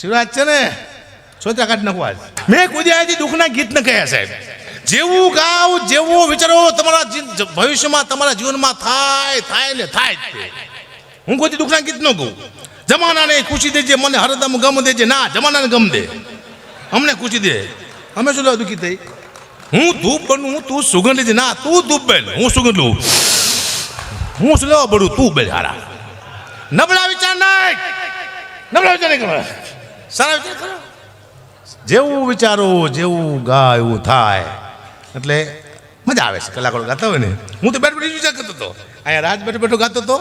શિવરાજ છે ને સોચા કાઢ નાખો આજ. મેં કુદ્યાથી દુઃખના ગીત ન કહ્યા સાહેબ. જેવું ગાવ, જેવું વિચારો તમારા ભવિષ્યમાં તમારા જીવનમાં થાય થાય ને થાય હું કોઈ દુઃખના ગીત ન કહું? જમાનાને ખુશી દેજે, મને હરદમ ગમ દેજે. ના, જમાનાને ગમ દે. અમને ખુશી દે. અમે શું દુઃખી થઈ? હું ધૂપ હું તું સુગંધ છે ના, તું ધૂપ બેન હું સુગંધ લઉં. હું શું લેવા પડું? તું બેન હારા. નબળા વિચાર નાખ. નબળા વિચાર નહીં કરવા સારા વિચાર કરો. જેવું વિચારો જેવું ગા એવું થાય, એટલે મજા આવે છે. કલાકારો ગાતા હોય ને, હું તો બેઠ બેઠી વિચાર કરતો હતો. અહીંયા રાજ બેઠો બેઠો ગાતો હતો,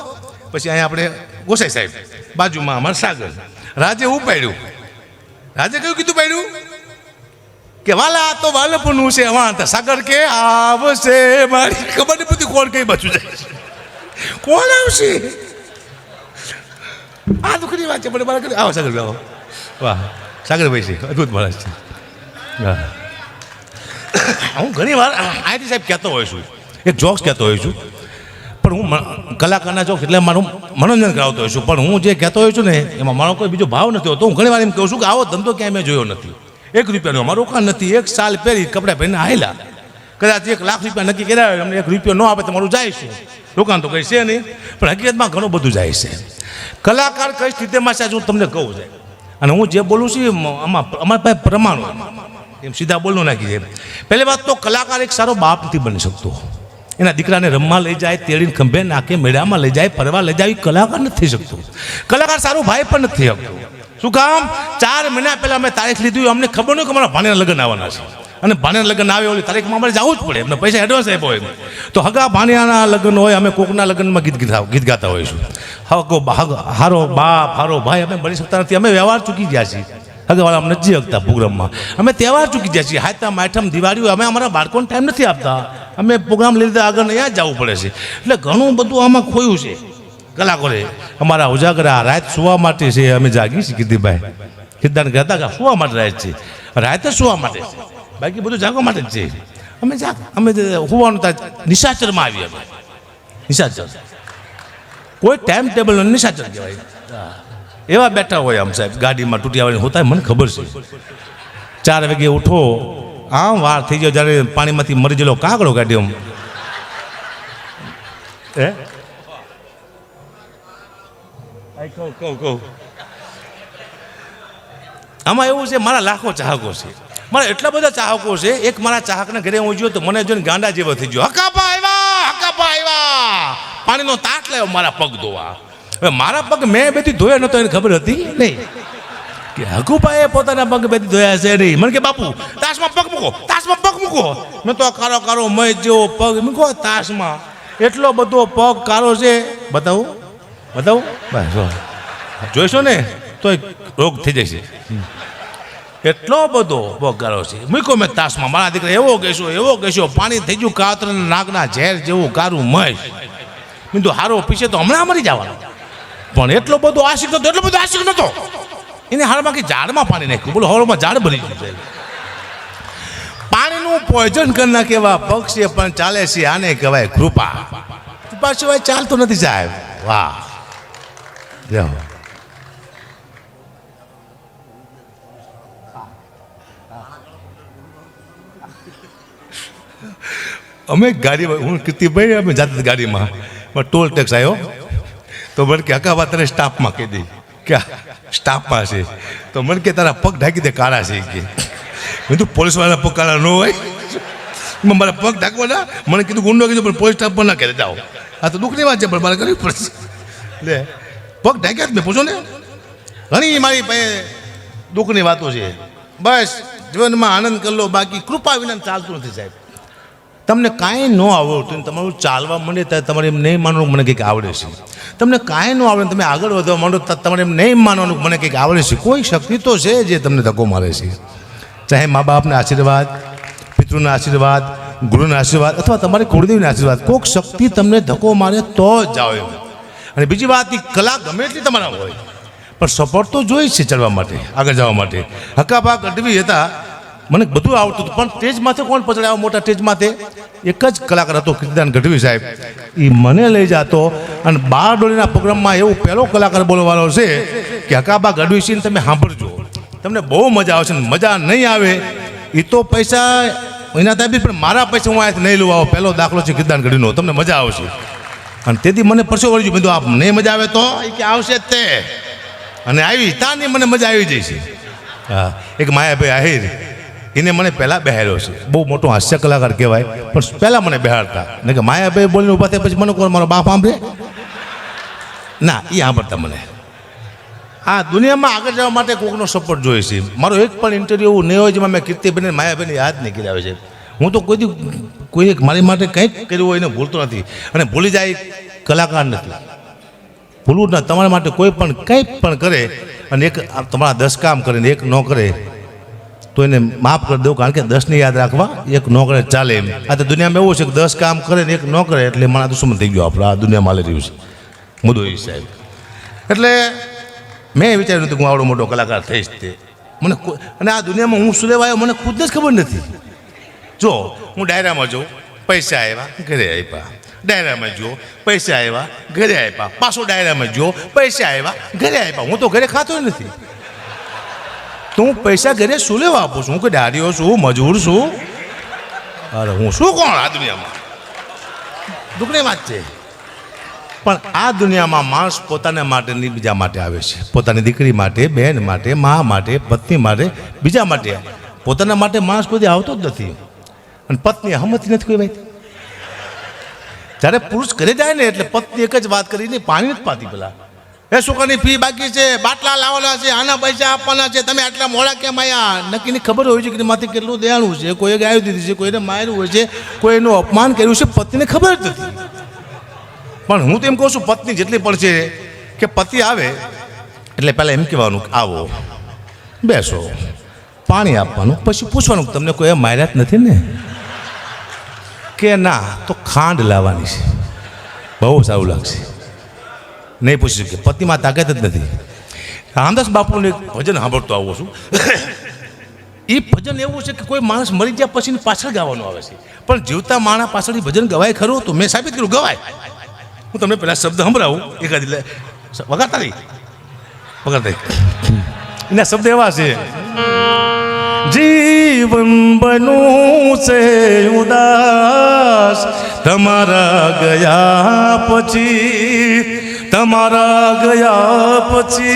પછી અહીંયા આપણે ગોસાઈ સાહેબ, બાજુમાં અમારા સાગર. રાજે હું પાડ્યું? રાજે કયું કીધું પાડ્યું? કે વાલા તો વાલપનું છે વાંત સાગર કે આવશે, મારી ખબર નહીં પડતી કોણ કઈ બાજુ જાય કોણ આવશે? આ દુઃખની વાત છે, પણ મારા આવો સાગર, આવો. વાહ સાગરભાઈ છે, અદ્ભુત માણસ છે. હા હું ઘણી વાર આઈટી સાહેબ કહેતો હોઉં છું, એક જોક્સ કહેતો હોઉં છું, પણ હું કલાકારના જોક્સ એટલે મારું મનોરંજન કરાવતો હોઉં છું, પણ હું જે કહેતો હોઉં છું ને, એમાં મારો કોઈ બીજો ભાવ નથી હોતો. હું ઘણી વાર એમ કહું છું કે આવો ધંધો ક્યાંય મેં જોયો નથી. એક રૂપિયાનો અમારું રોકાણ નથી, એક સાલ પહેરી કપડાં પહેરીને આવેલા કદાચ એક લાખ રૂપિયા નક્કી કર્યા હોય, અમને એક રૂપિયો ન આપે તમારું જાય છે. રોકાણ તો કંઈ છે નહીં, પણ હકીકતમાં ઘણું બધું જાય છે. કલાકાર કઈ સ્થિતિમાં છે હું તમને કહું છે. અને હું જે બોલું છું આમાં અમારા પાસે પ્રમાણ એમ સીધા બોલું નાખી છે પહેલી વાત તો કલાકાર એક સારો બાપ નથી બની શકતો. એના દીકરાને રમવા લઈ જાય, તેડીને ખંભે નાખે, મેળામાં લઈ જાય, ફરવા લઈ જાય કલાકાર નથી થઈ શકતો. કલાકાર સારો ભાઈ પણ નથી શકતો. શું કામ? ચાર મહિના પહેલાં અમે તારીખ લીધી અમને ખબર નહીં કે અમારા ભાણેના લગ્ન આવવાના છે. અને ભાણેના લગ્ન આવે ઓલી તારીખમાં અમારે જવું જ પડે. એમને પૈસા એડવાન્સ આપ્યો હોય તો હગા ભાણિયાના લગ્ન હોય, અમે કોકના લગ્નમાં ગીત ગીતા ગીત ગાતા હોઈશું. હગો હારો બાપ, હારો ભાઈ, અમે મળી શકતા નથી. અમે વ્યવહાર ચૂકી ગયા છીએ. હગવાળા અમને નથી હકતા પ્રોગ્રામમાં. અમે તહેવાર ચૂકી ગયા છીએ. હાથમ આઠમ દિવાળી અમે અમારા બાળકોને ટાઈમ નથી આપતા. અમે પ્રોગ્રામ લીધા આગળ અહીંયા જ જવું પડે છે. એટલે ઘણું બધું આમાં ખોયું છે કલાકોરે અમારા ઉજાગરા રાત સુવા માટે છે. અમે જાગી છીએ કીધીભાઈ કીર્તન કહેતા સુવા માટે રાત છે. રાતે સુવા માટે છે. બાકી બધું જાગવા માટે જ છે. અમે જાગ અમે હોવાનું નિશાચરમાં આવીએ અમે. નિશાચર. કોઈ ટાઈમ ટેબલ નિશાચર કહેવાય. એવા બેઠા હોય આમ સાહેબ, ગાડીમાં તૂટી આવવાની હોતા મને ખબર છે. ચાર વાગે ઉઠો, આમ વાર થઈ ગયો જ્યારે પાણીમાંથી મરી ગયેલો કાગડો ગાડી આમ હે? કહું કહું કહું. આમાં એવું છે, મારા લાખો ચાહકો છે. મારા એટલા બધા ચાહકો છે, એક મારા ચાહકને ઘરે હું જોયો તો મને જોઈને ગાંડા જેવો થઈ ગયો હકાપા આવ્યા હકાપા આવ્યા. પાણીનો તાટ લાવ્યો, મારા પગ ધોવા. હવે મારા પગ મેં બેથી ધોયા નહોતો, એને ખબર હતી? નહીં. કે હકુપાએ પોતાના પગ બેથી ધોયા છે નહીં. મને કે, બાપુ તાસમાં પગ મૂકો તાસમાં પગ મૂકો. મેં તો કારો કારો મય જેવો પગ મૂકો તાસમાં એટલો બધો પગ કારો છે. બતાવું? બતાવું? બસ. જોઈશો ને, તો રોગ થઈ જશે. એટલો બધો બગાડો છે. મૂકો મેં તાસમાં. મારા દીકરા એવો કહેશો એવો કહેશો, પાણી થઈ ગયું કાતર નાગના ઝેર જેવું કારું મય મેં તો હારો પીછે તો હમણાં મરી જવાનો. પણ એટલો બધો આશિક નતો એટલો બધો આશિક નતો એને હાલમાં કે ઝાડમાં પાણી નાખ્યું. બોલો હવામાં ઝાડ ભરી ગયું પાણીનું પોઈઝન કરી નાખે એવા પક્ષી પણ ચાલે છે આને કહેવાય કૃપા. કૃપા સિવાય ચાલતો નથી સાહેબ. વાહ. જાઓ અમે ગાડીમાં હું કીર્તિભાઈ અમે જાતે ગાડીમાં. પણ ટોલ ટેક્સ આવ્યો તો મને કે હકા વાત તારે સ્ટાફમાં કહી દઈ કે સ્ટાફમાં છે. તો મને કે, તારા પગ ઢાંકી દે, કાળા છે. કે, મેં તું પોલીસવાળા પગ કાળા ન હોય. મારા પગ ઢાંકવાના? મને કીધું ગુંડો કીધું, પણ પોલીસ સ્ટાફ પણ ના કહે જાઓ. આ તો દુઃખની વાત છે, પણ મારે કરવી પડશે. લે, પગ ઢાંક્યા જ મેં, પૂછો ને. ઘણી મારી પાસે દુઃખની વાતો છે. બસ, જીવનમાં આનંદ કરી લો, બાકી કૃપા વિના ચાલતું નથી, સાહેબ. તમને કાંઈ ન આવડતું તમારું ચાલવા માંડે ત્યારે તમારે એમ નહીં માનવાનું મને કંઈક આવડે છે. તમને કાંઈ ન આવડે તમે આગળ વધવા માંડો તો તમારે એમ નહીં માનવાનું મને કંઈક આવડે છે. કોઈ શક્તિ તો છે જે તમને ધક્કો મારે છે. ચાહે મા બાપના આશીર્વાદ, પિતૃના આશીર્વાદ, ગુરુના આશીર્વાદ અથવા તમારી કુળદેવીના આશીર્વાદ કોઈક શક્તિ તમને ધક્કો મારે તો જ આવે. અને બીજી વાત એ કલા ગમે એટલી તમારા હોય. પણ સપોર્ટ તો જોઈ છે ચડવા માટે, આગળ જવા માટે. હકાભા ગઢવી હતા મને બધું આવડતું હતું. પણ સ્ટેજ માથે કોણ પછડાયો? મોટા સ્ટેજ માથે એક જ કલાકાર હતો, કીર્તિદાન ગઢવી સાહેબ. એ મને લઈ જતો અને બાર ડોલીના પ્રોગ્રામમાં એવો પહેલો કલાકાર બોલવાનો છે કે, હકાબા ગઢવી સિંહ તમે સાંભળજો. તમને બહુ મજા આવશે મજા નહીં આવે. એ તો પૈસા એના તાબી પણ મારા પૈસા હું અહીંયાથી નહીં લઉં. આવો પહેલો દાખલો છે કીર્તિદાન ગઢવીનો. તમને મજા આવશે. અને તેથી મને પરસો વળી બધું આપ નહીં મજા આવે તો? એ કે, આવશે જ તે. અને આવી, તાની મને મજા આવી જાય છે. હા, એક માયાભાઈ આહિર એને મને પહેલાં બહેર્યો છે. બહુ મોટો હાસ્ય કલાકાર કહેવાય. પણ પહેલાં મને બહેરતા ને કે માયાભાઈ બોલીને ઊભા થયા પછી મને કોણ મારો બાપ સાંભળે? ના એ સાંભળતા મને. આ દુનિયામાં આગળ જવા માટે કોઈકનો સપોર્ટ જોઈએ છે. મારો એક પણ ઇન્ટરવ્યૂ એવું નહીં હોય જેમાં મેં કીર્તિબેન માયાબેન યાદ નહીં કર્યા છે. હું તો કોઈ કોઈ મારી માટે કંઈક કર્યું હોય એને ભૂલતો નથી. અને ભૂલી જાય કલાકાર નથી. ભૂલવું ના. તમારા માટે કોઈ પણ કંઈ પણ કરે અને એક તમારા દસ કામ કરે ને એક ન કરે તો એને માફ કરી દઉં, કારણ કે દસને યાદ રાખવા એક ન કરે ચાલે એમ. આ તો દુનિયામાં એવું છે કે દસ કામ કરે ને એક ન કરે એટલે મારા દુશ્મન થઈ ગયો આપણે. આ દુનિયામાં હાલી રહ્યું છે. મુદ્દો એ સાહેબ. એટલે મેં વિચાર્યું હતું કે હું આવડો મોટો કલાકાર થઈશ તે. મને અને આ દુનિયામાં હું શું લેવા આવ્યો મને ખુદને જ ખબર નથી. જો, હું ડાયરામાં જોઉં, પૈસા આવ્યા ઘરે આપ્યા ડાયરામાં જો પૈસા આવ્યા ઘરે આપ્યા પાછો ડાયરામાં જો પૈસા આવ્યા ઘરે આપ્યા હું તો ઘરે ખાતો નથી. તો હું પૈસા ઘરે શું લેવા આપું છું? કે દાડીઓ છું મજૂર છું. અરે, હું શું કોણ આ દુનિયામાં? દુઃખની વાત છે. પણ આ દુનિયામાં માણસ પોતાના માટે નહીં બીજા માટે આવે છે. પોતાની દીકરી માટે બહેન માટે, મા માટે, પત્ની માટે, બીજા માટે. પોતાના માટે માણસ કોઈ આવતો જ નથી. અને પત્ની હમતી નથી કોઈ ભાઈ જ્યારે પુરુષ ઘરે જાય ને એટલે પત્ની એક જ વાત કરીને પાણી નથી પાતી પેલા. એ છોકરાની ફી બાકી છે, બાટલા લાવવાના છે, આના પૈસા આપવાના છે, તમે આટલા મોડા કેમ આવ્યા નક્કીની ખબર હોય છે કે માથે કેટલું દેવાનું છે કોઈએ ગાયું દીધી છે કોઈને માર્યું હોય છે કોઈ એનું અપમાન કર્યું છે પત્નીને ખબર જ નથી. પણ હું તો એમ કહું છું, પત્ની જેટલી પણ છે કે પતિ આવે, એટલે પહેલાં એમ કહેવાનું આવો, બેસો, પાણી આપવાનું, પછી પૂછવાનું તમને કોઈ માર્યા જ નથી ને? કે ના, તો ખાંડ લાવવાની છે. બહુ સારું લાગશે. નહીં પૂછી શકે પતિમાં તાકાત જ નથી. રામદાસ બાપુનું એક ભજન સાંભળતો આવું છું. એ ભજન એવું છે કે કોઈ માણસ મરી ગયા પછી પાછળ ગાવાનું આવે છે. પણ જીવતા માણસ પાછળ ભજન ગવાય ખરું તો મેં સાબિત કર્યું, ગવાય. હું તમને પહેલાં શબ્દ સંભળાવું. એકાદ વગાડતા નહીં વગાડતા. એના શબ્દ એવા છે. જીવન બનું છે ઉદાસ, તમારા ગયા પછી તમારા ગયા પછી,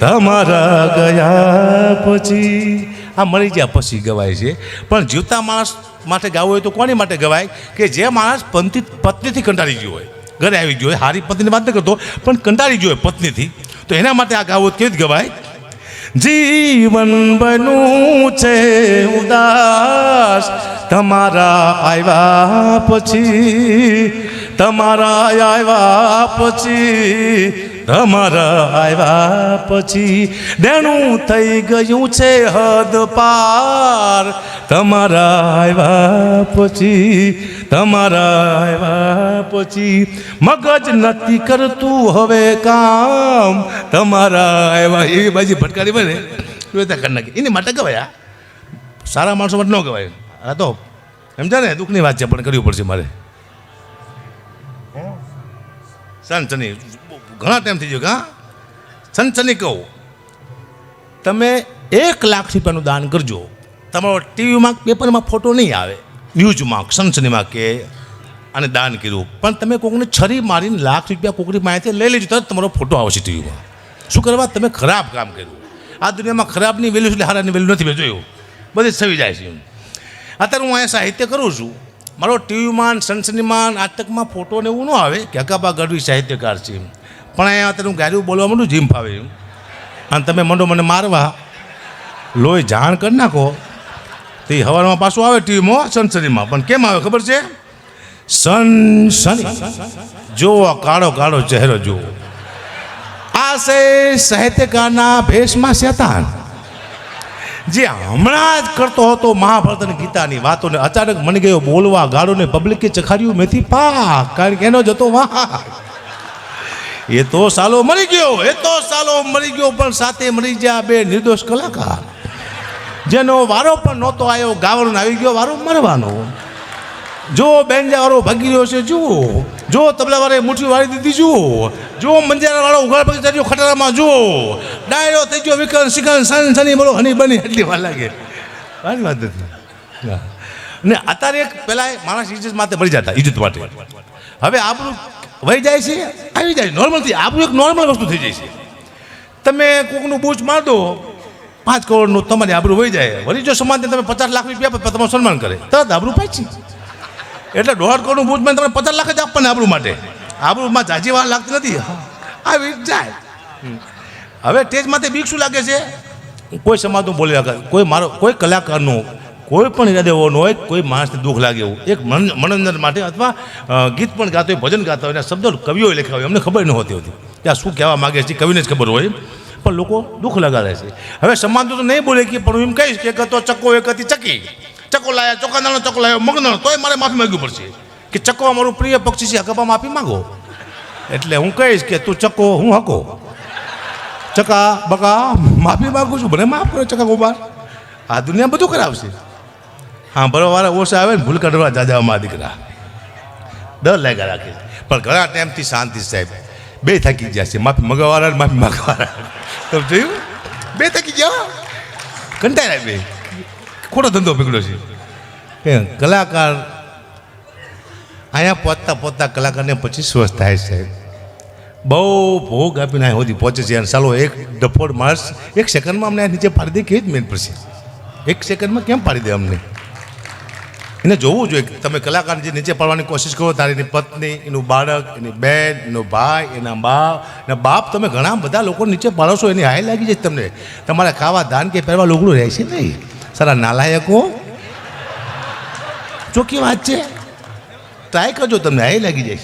તમારા ગયા પછી. આ મળી ગયા પછી ગવાય છે. પણ જીવતા માણસ માટે ગાવું હોય તો કોની માટે ગવાય? કે જે માણસ પંથી, પત્નીથી કંટાળી ગયો હોય. ઘરે આવી ગયો હોય, હારી પત્નીની વાત ન કરતો, પણ કંટાળી ગયો હોય પત્નીથી, તો એના માટે આ ગાવું કેવી ગવાય? જીવન બનું છે ઉદાસ. તમારા આવ્યા પછી તમારા આવ્યા પછી, તમારા આવ્યા પછી દેણું થઈ ગયું છે હદ પાર. તમારા આવ્યા પછી, તમારા આવ્યા પછી મગજ નથી કરતું હવે કામ. તમારા આવ્યા એવી બાજી ભટકારી બને વ્યવસ્થા કરી નાખી. એની માટે કહેવાય સારા માણસો માટે ન ગવાય આ તો સમજા ને, દુઃખની વાત છે, પણ કરવી પડશે મારે. સનસની ઘણા ટાઈમ થઈ ગયો કે હા? સનસની કહું. તમે એક લાખ રૂપિયાનું દાન કરજો. તમારો ટીવીમાં, પેપરમાં ફોટો નહીં આવે. ન્યૂઝમાં સનસનીમાં કે અને દાન કર્યું. પણ તમે કોકને છરી મારીને લાખ રૂપિયા કોકની માહિતી લઈ લેજો, તરત તમારો ફોટો આવશે ટીવીમાં. શું કરવા? તમે ખરાબ કામ કર્યું. આ દુનિયામાં ખરાબની વેલ્યુ એટલે હારાની વેલ્યુ નથી મેં જોયું. બધી સવી જાય છે અત્યારે હું અહીંયા સાહિત્ય કરું છું. મારો ટીવીમાં સનસનીમાં નાટકમાં ફોટો ને એવું ન આવે કે હકાબા ગઢવી સાહિત્યકાર છે પણ અહીંયા અત્યારે હું ગાયું બોલવા માંડું, જીમ ફાવે અને તમે મંડો મને મારવા, લોહી જાણ કરી નાખો. તો હવારમાં પાછું આવે ટીવીમાં સનસનીમાં પણ કેમ આવે ખબર છે? સનસની. જુઓ કાળો કાળો ચહેરો જુઓ. આ સાહિત્યકારના ભેષમાં શેતાન. જે હમણાં જ કરતો હતો મહાભારત અને ગીતાની વાતોને અચાનક મને ગયો બોલવા ગાળોને પબ્લિકે ચખાડ્યું મેથી પાક. કારણ કે એનો જતો વાહ એ તો સાલો મરી ગયો, એ તો સાલો મરી ગયો, પણ સાથે મરી ગયા બે નિર્દોષ કલાકાર. જેનો વારો પણ નહોતો આવ્યો ગાવાનો આવી ગયો વારો મરવાનો. જો બેન્જાવાળો ભાગી રહ્યો છે, જુઓ. જો તબલાવાળાએ મુઠ્ઠી વાળી દીધી, જુઓ. જો મંજારાવાળો ઉઘાડ પગ ચાલ્યો ખટારામાં જુઓ. ડાયરો થઈ ગયો વિકલ સિકન સન, સની બોલો હની, બની, એટલી વાર લાગે. મારી વાત નથી. ને અત્યારે એક પહેલાં માણસ ઇજ્જત માટે મળી જતા ઇજ્જત માટે. હવે આપણું વહી જાય છે, આવી જાય નોર્મલ થઈ આપણું એક નોર્મલ વસ્તુ થઈ જાય છે. તમે કોકનું બૂચ માર દો, પાંચ કરોડનું તમારી આબરૂ વહી જાય. વળી જો સમાજને તમે પચાસ લાખ રૂપિયા તમારું સન્માન કરે. તરત આબરૂ પાછી. એટલે દોઢ કરોડનું બૂચ મને તમે પચાસ લાખ જ આપવાને આબરૂ માટે. આબરૂમાં જાજી વાર લાગતી નથી. આવી જાય. હવે સ્ટેજ માથે બીક શું લાગે છે. કોઈ સમાજનું બોલી લાગે કોઈ મારો, કોઈ કલાકારનું, કોઈ પણ ઈરાદે હોય, કોઈ માણસને દુઃખ લાગે એવું. એક મન, મનોરંજન માટે અથવા ગીત પણ ગાતો હોય, ભજન ગાતા હોય શબ્દો કવિઓ લખ્યા હોય, અમને ખબર ન હોતી હોતી. આ શું કહેવા માગે છે, કવિને જ ખબર હોય. પણ લોકો દુઃખ લગાડે છે. હવે સમાજ તો નહીં બોલે કે, પણ હું એમ કહીશ કે હતો ચક્કો, એક હતી ચકી. ચકો લાયા ચોકાદાનો ચકો લાયો મગનો તોય મારે માફી માંગવી પડશે. કે ચકો અમારું પ્રિય પક્ષી છે હકબા માફી માંગો. એટલે હું કહીશ કે તું ચકો, હું હકો ચકા, બકા, માફી માગું છું, ભલે માફ કરો ચકા કુમાર આ દુનિયા બધું કરાવશે. હા ભરવાળા ઓછા આવે ને, ભૂલ કાઢવા જાજામાં દીકરા. ડર લાગ્યા રાખે. પણ ઘણા ટાઈમથી શાંતિ સાહેબ. બે થાકી ગયા છે, માફી મગાવાળા માફી માગવાળા તમે જોયું બે થાકી ગયા? કંટાળ્યા બે. ખોટો ધંધો પકડ્યો છે કે કલાકાર અહીંયા પહોંચતા પહોંચતા કલાકારને પચીસ વર્ષ થાય છે બહુ ભોગ આપીને અહીં સુધી પહોંચે છે અને ચાલો એક ડફોડ માણસ એક સેકન્ડમાં અમને નીચે પાડી દે કે જ મેન પડશે એક સેકન્ડમાં કેમ પાડી દે અમને એને જોવું જોઈએ કે તમે કલાકાર જે નીચે પાડવાની કોશિશ કરો તારી એની પત્ની એનું બાળક એની બેન એનો ભાઈ એના બાપ એના બાપ તમે ઘણા બધા લોકો નીચે પાડો છો એની હાય લાગી જાય તમને તમારે ખાવા ધાન કે પહેરવા લોગડું રહેશે નહીં સારા નાલાયકો? ચોખ્ખી વાત છે. ટ્રાય કરજો તમને હાય લાગી જાય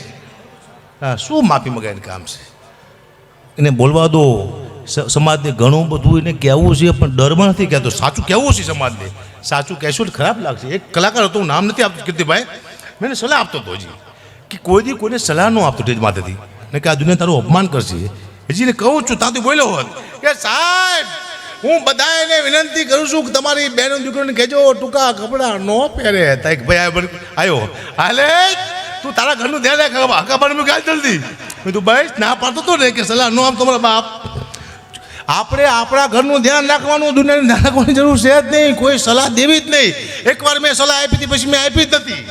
હા, શું માફી મગાવીને કામ છે? એને બોલવા દો. સમાજને ઘણું બધું એને કહેવું છે, પણ ડરમાં નથી કહેતો. સાચું કહેવું છે સમાજને. સાચું કહેશું એટલે ખરાબ લાગશે. એક કલાકાર હતો, હું નામ નથી આપતો, કીર્તિભાઈ. મેં સલાહ આપતો હતો હજી, કે કોઈ દી કોઈને સલાહ ન આપતો ટેજ માથેથી. ને કે આ દુનિયા તારું અપમાન કરશે. હજી એને કહું છું તાતું બોલ્યો હોત. કે સાહેબ હું બધાને વિનંતી કરું છું કે તમારી બહેનો દીકરીને કહેજો ટૂંકા કપડાં ન પહેરે તાઈક ભાઈ આવ્યો હાલે? તું તારા ઘરનું ધ્યાન રાખ હકાબાને મેં ગાય જલ્દી મેં તું ભાઈ ના પાડતો તો ને કે સલાહ ન આપ તમારા બાપ. આપણે આપણા ઘરનું ધ્યાન રાખવાનું, દુનિયાનું ધ્યાન રાખવાની જરૂર છે જ નહીં. કોઈ સલાહ દેવી જ નહીં. એકવાર મેં સલાહ આપી હતી, પછી મેં આપી જ નથી.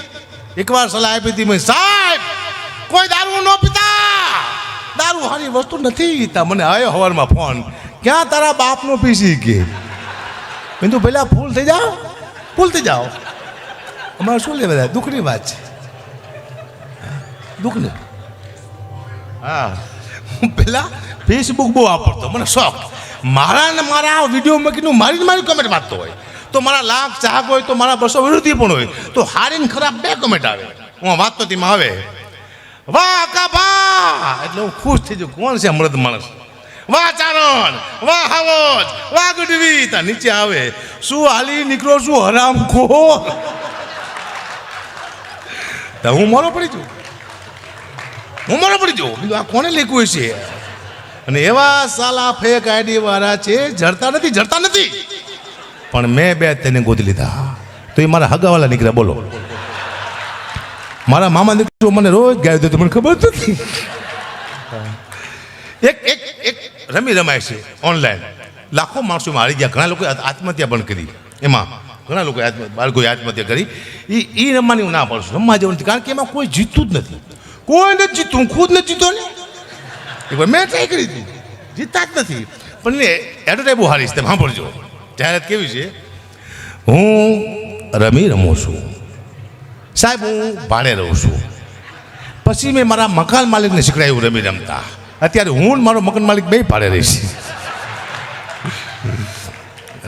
એકવાર સલાહ આપી હતી, મેં સાહેબ, કોઈ દારૂ ન પીતા. દારૂ સારી વસ્તુ નથી તા મને આવ્યો હવારમાં ફોન. ક્યાં તારા બાપનો પીસી કે? મેં તું પહેલાં ફૂલ થઈ જાઓ. ફૂલ થઈ જાઓ. અમારે શું લેવા દુઃખની વાત છે. દુઃખની. હા. હું પહેલાં ફેસબુક બહુ વાપરતો. મને શોખ. મારા ને મારા વીડિયો મૂકીને મારી મારી કમેન્ટ વાંચતો હોય. તો મારા લાખ ચાહક હોય, તો મારા બસો વિરોધી પણ હોય. તો હારી ને ખરાબ બે કમેન્ટ આવે. હું વાંચતો તેમાં આવે. વાહ કાબા એટલે હું ખુશ થઈ જાઉં. કોણ છે મૃદ માણસ? વાહ ચારણ વાહ હાવજ વાહ ગુડવી તા નીચે આવે. શું હાલી નીકળો, શું હરામ ખોર તો હું મોરો પડી જાઉં? હું મોરો પડી જઉં? આ કોને લેખવું છે અને એવા સાલા ફેક આઈડી વાળા છે, જડતા નથી જડતા નથી. પણ મેં બે તેને ગોદી લીધા. તો એ મારા હગાવાલા નીકળ્યા, બોલો. મારા મામા નીકળ્યું મને રોજ ગાયું દે મને ખબર નથી. એક એક રમી રમાય છે ઓનલાઈન લાખો માણસો મારી ગયા, ઘણા લોકોએ આત્મહત્યા પણ કરી. એમાં ઘણા લોકોએ આત્મ બાળકોએ આત્મહત્યા કરી. એ એ રમવાની હું ના પાડું રમવા જવાનું નથી, કારણ કે એમાં કોઈ જીતતું જ નથી. કોઈ નથી જીતતું, હું ખુદ નથી જીતો ને. એકવાર મેં ટ્રાય કરી હતી. જીતતા જ નથી. પણ એને એડવર્ટાઈઝ હારીશ તમે સાંભળજો. જાહેરાત કેવી છે? હું રમી રમું છું. સાહેબ, હું ભાડે રહું છું. પછી મેં મારા મકાન માલિકને શીખડાયું રમી રમતા. અત્યારે હું મારો મકાન માલિક બે પાડે રહીશ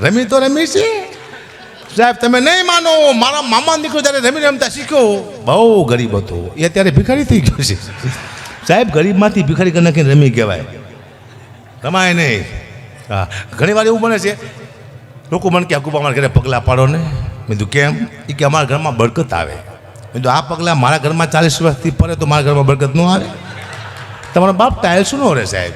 રમી તો રમી છે. સાહેબ, તમે નહીં માનો. મારા મામા દીકરો જ્યારે રમી રમતા શીખ્યો. બહુ ગરીબ હતો. એ અત્યારે ભિખારી થઈ ગયો છે. સાહેબ, ગરીબમાંથી ભિખારી કરી નાખીને રમી કહેવાય. રમાય નહીં. હા, ઘણી વાર એવું બને છે. લોકો મને કે અકુબા અમારા ઘરે પગલાં પાડો ને. મેં કીધું, કેમ? એ કે, અમારા ઘરમાં બરકત આવે. મેં કીધું, આ પગલાં મારા ઘરમાં ચાલીસ વર્ષથી પડે તો મારા ઘરમાં બરકત ન આવે? તમારા બાપ ટાયલ શું ન રહે સાહેબ?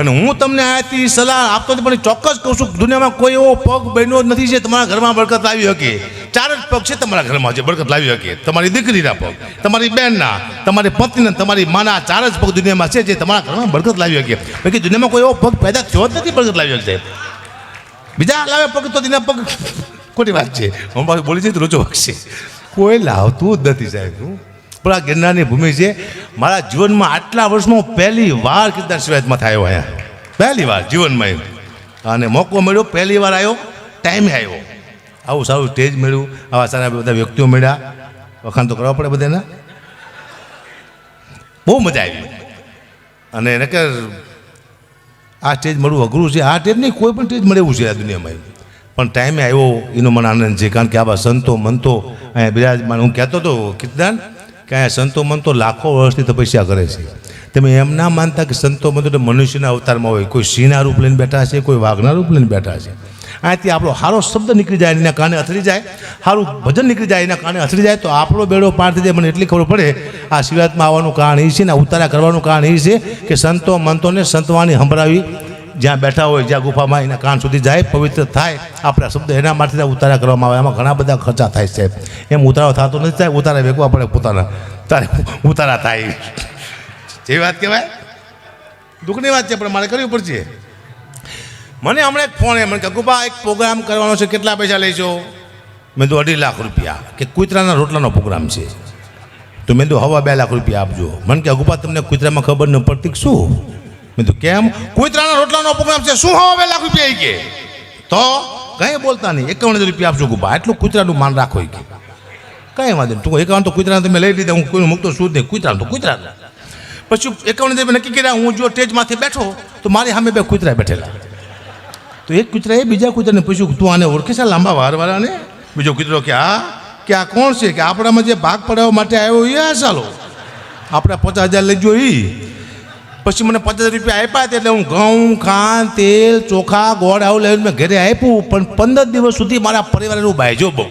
અને હું તમને આથી સલાહ આપતો પણ ચોક્કસ કહું છું દુનિયામાં કોઈ એવો પગ બન્યો જ નથી જે તમારા ઘરમાં બરકત આવી શકે. ચાર જ પગ છે તમારા ઘરમાં જે બરકત લાવી શકે. તમારી દીકરીના પગ, તમારી બહેનના તમારી પત્નીના, તમારી માના, ચાર જ પગ દુનિયામાં છે જે તમારા ઘરમાં બરકત લાવી શકે. બાકી દુનિયામાં કોઈ એવો પગ પેદા થયો જ નથી બરકત લાવી શકે. બીજા લાવે પગ તો તેના પગ ખોટી વાત છે. હું પાછું બોલી છે રોચો વાગશે. કોઈ લાવતું જ નથી સાહેબ, હું પણ ગિરનારની ભૂમિ છે. મારા જીવનમાં આટલા વર્ષમાં પહેલી વાર કીર્તન શિવાયતમાં થયો અહીંયા. પહેલી વાર જીવનમાં આવ્યો અને મોકો મળ્યો, પહેલી વાર આવ્યો, ટાઈમે આવ્યો. આવું સારું સ્ટેજ મળ્યું, આવા સારા બધા વ્યક્તિઓ મળ્યા. વખાણ તો કરવા પડે બધાના. બહુ મજા આવી. અને નકર આ સ્ટેજ મળવું અઘરું છે. આ સ્ટેજ નહીં, કોઈ પણ સ્ટેજ મળે એવું છે આ દુનિયામાં પણ ટાઈમે આવ્યો, એનો મને આનંદ છે. કારણ કે આવા સંતો, મંતો, અહીંયા બિરાજમાન. હું કહેતો હતો, કીર્તન કે આ સંતો મંતો લાખો વર્ષથી તપસ્યા કરે છે. તમે એમ ના માનતા કે સંતો મંતો મનુષ્યના અવતારમાં હોય. કોઈ સિંહના રૂપ લઈને બેઠા છે, કોઈ વાઘના રૂપ લઈને બેઠા છે. અહીંયાથી આપણો સારો શબ્દ નીકળી જાય એના કારણે અથડી જાય? સારું ભજન નીકળી જાય એના કારણે અથડી જાય? તો આપણો બેડો પાર થઈ જાય. મને એટલી ખબર પડે, આ શિવરાતમાં આવવાનું કારણ એ છે ને ઉતારા કરવાનું કારણ એ છે કે સંતો મંતોને સંતવાણી સંભળાવી જ્યાં બેઠા હોય, જ્યાં ગુફામાં એના કાન સુધી જાય, પવિત્ર થાય, આપણા શબ્દ એના માટે ઉતારા કરવામાં આવે. એમાં ઘણા બધા ખર્ચા થાય છે. એમ ઉતારો થતો નથી થાય ઉતારા વેકવા પડે પોતાના. તારે ઉતારા થાય. જે વાત કહેવાય? દુઃખની વાત છે, પણ મારે કરવી પડશે. મને હમણાં એક ફોન મને કે ગુબા એક પ્રોગ્રામ કરવાનો છે, કેટલા પૈસા લેશો? મેં તો અઢી લાખ રૂપિયા. કે, કુતરાના રોટલાનો પ્રોગ્રામ છે. તો મેં તો હવા બે લાખ રૂપિયા આપજો. મને કે અગુપા તમને કુતરામાં ખબર ન પડતી શું? મેં તો કેમ? કુતરાના રોટલાનો પ્રોગ્રામ છે, શું હવે લાખ રૂપિયા કે? તો કંઈ બોલતા નહીં, એકાવન રૂપિયા આપજો ગુબા એટલું કુતરાનું માન રાખો કે. કંઈ વાંધો નહીં તું એકાવન તો કુતરાને તમે લઈ લીધા, હું કોઈ મૂકતો શું જ નહીં, કુતરાનું તો કુતરા પછી એકાવન રૂપિયા નક્કી કર્યા, હું જો સ્ટેજમાંથી બેઠો, તો મારી સામે બે કુતરા બેઠેલા. તો એક કૂતરાએ બીજા કુતરાને પૂછ્યું તું આને ઓળખે છે લાંબા વારવાળાને? બીજો કૂતરો કે આ કે, આ કોણ છે? કે, આપણામાં જે ભાગ પડાવવા માટે આવ્યો એ આ ચાલો આપણે પચાસ હજાર લઈ એ પછી મને પચાસ રૂપિયા આપ્યા એટલે હું ઘઉં, ખાંડ, તેલ, ચોખા, ગોળ આવું લઈને મેં ઘરે આપ્યું. પણ પંદર દિવસ સુધી મારા પરિવારનું બાયજો બહુ.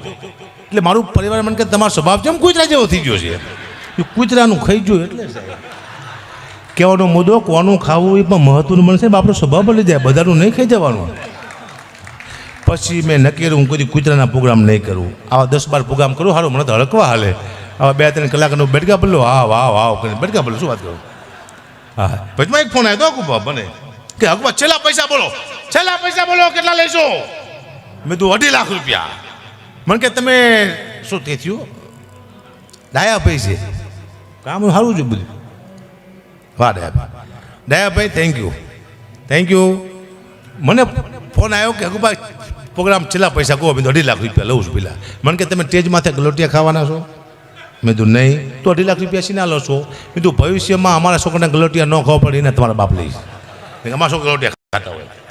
એટલે મારું પરિવાર મને કે તમારો સ્વભાવ એમ કૂતરા જેવો થઈ ગયો છે? એ કૂતરાનું ખાઈ ગયું એટલે કહેવાનો મુદ્દો, કોનું ખાવું એ પણ મહત્વનું બનશે આપણો સ્વભાવ બદલી જાય બધાનું નહીં ખાઈ જવાનું. પછી મેં નક્કી કર્યું, હું કોઈ કૂતરાના પ્રોગ્રામ નહીં કરું. આવા દસ બાર પ્રોગ્રામ કરું સારું મને તો હળકવા હાલે. આવા બે ત્રણ કલાકનો બેટકા બદલો, હા, વાહ વાહ બેટકા બદલો, શું વાત કરું? હા. વચમાં એક ફોન આવ્યો અકુબા બને. કે અકુબા છેલ્લા પૈસા બોલો. છેલ્લા પૈસા બોલો, કેટલા લેશો મેં તું અઢી લાખ રૂપિયા. મને કે, તમે શું તે થયું? ડાયા પૈસે કામ સારું છે બધું. વાહ Dayabhai Dayabhai thank you thank you મને ફોન આવ્યો કે અકુબા પ્રોગ્રામ છેલ્લા પૈસા કહો મેં અઢી લાખ રૂપિયા લઉં છું પેલા. મને કે, તમે માથે ગલોટિયા ખાવાના છો? મેં કીધું, નહીં, તો અઢી લાખ રૂપિયા સીના લો છો. મેં કીધું, ભવિષ્યમાં અમારા છોકરાને ગલોટિયા ન ખાવા પડે એને તમારા બાપ લઈશ. અમારા છોકરા ગલોટિયા ખાતા હોય.